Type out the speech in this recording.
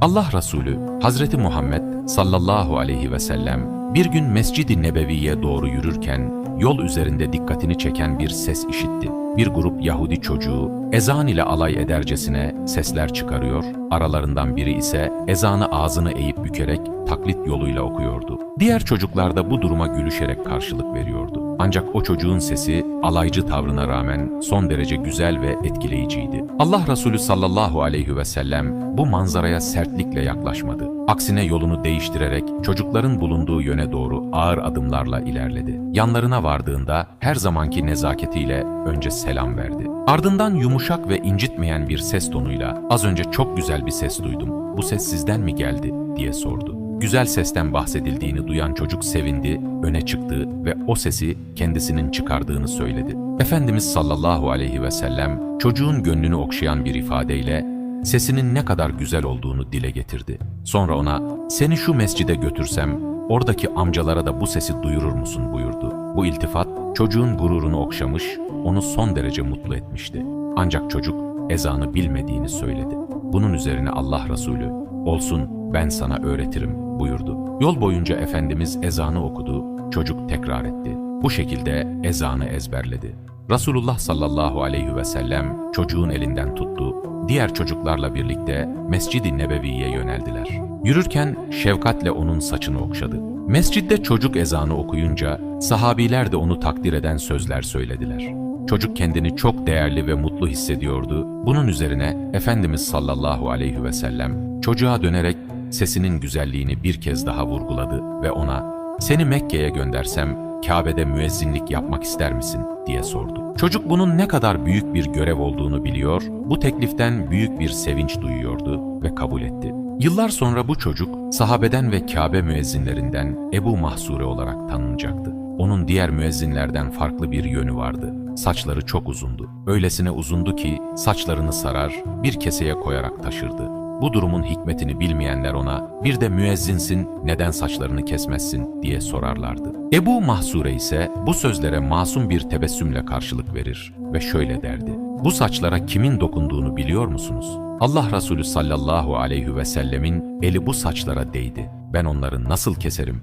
Allah Resulü Hazreti Muhammed sallallahu aleyhi ve sellem bir gün Mescid-i Nebevi'ye doğru yürürken yol üzerinde dikkatini çeken bir ses işitti. Bir grup Yahudi çocuğu ezan ile alay edercesine sesler çıkarıyor, aralarından biri ise ezanı ağzını eğip bükerek taklit yoluyla okuyordu. Diğer çocuklar da bu duruma gülüşerek karşılık veriyordu. Ancak o çocuğun sesi alaycı tavrına rağmen son derece güzel ve etkileyiciydi. Allah Resulü sallallahu aleyhi ve sellem bu manzaraya sertlikle yaklaşmadı. Aksine yolunu değiştirerek çocukların bulunduğu yöne doğru ağır adımlarla ilerledi. Yanlarına vardığında her zamanki nezaketiyle önce selam verdi. Ardından yumuşak ve incitmeyen bir ses tonuyla az önce çok güzel bir ses duydum. Bu ses sizden mi geldi diye sordu. Güzel sesten bahsedildiğini duyan çocuk sevindi, öne çıktı ve o sesi kendisinin çıkardığını söyledi. Efendimiz sallallahu aleyhi ve sellem çocuğun gönlünü okşayan bir ifadeyle sesinin ne kadar güzel olduğunu dile getirdi. Sonra ona seni şu mescide götürsem oradaki amcalara da bu sesi duyurur musun buyurdu. Bu iltifat çocuğun gururunu okşamış, onu son derece mutlu etmişti. Ancak çocuk ezanı bilmediğini söyledi. Bunun üzerine Allah Resulü olsun ben sana öğretirim buyurdu. Yol boyunca Efendimiz ezanı okudu, çocuk tekrar etti. Bu şekilde ezanı ezberledi. Resulullah sallallahu aleyhi ve sellem çocuğun elinden tuttu, diğer çocuklarla birlikte Mescid-i Nebevi'ye yöneldiler. Yürürken şefkatle onun saçını okşadı. Mescidde çocuk ezanı okuyunca sahabiler de onu takdir eden sözler söylediler. Çocuk kendini çok değerli ve mutlu hissediyordu. Bunun üzerine Efendimiz sallallahu aleyhi ve sellem çocuğa dönerek sesinin güzelliğini bir kez daha vurguladı ve ona "Seni Mekke'ye göndersem Kabe'de müezzinlik yapmak ister misin?" diye sordu. Çocuk bunun ne kadar büyük bir görev olduğunu biliyor, bu tekliften büyük bir sevinç duyuyordu ve kabul etti. Yıllar sonra bu çocuk sahabeden ve Kabe müezzinlerinden Ebu Mahsure olarak tanınacaktı. Onun diğer müezzinlerden farklı bir yönü vardı. Saçları çok uzundu. Öylesine uzundu ki saçlarını sarar, bir keseye koyarak taşırdı. Bu durumun hikmetini bilmeyenler ona bir de müezzinsin neden saçlarını kesmezsin diye sorarlardı. Ebu Mahsure ise bu sözlere masum bir tebessümle karşılık verir ve şöyle derdi. Bu saçlara kimin dokunduğunu biliyor musunuz? Allah Resulü sallallahu aleyhi ve sellemin eli bu saçlara değdi. Ben onları nasıl keserim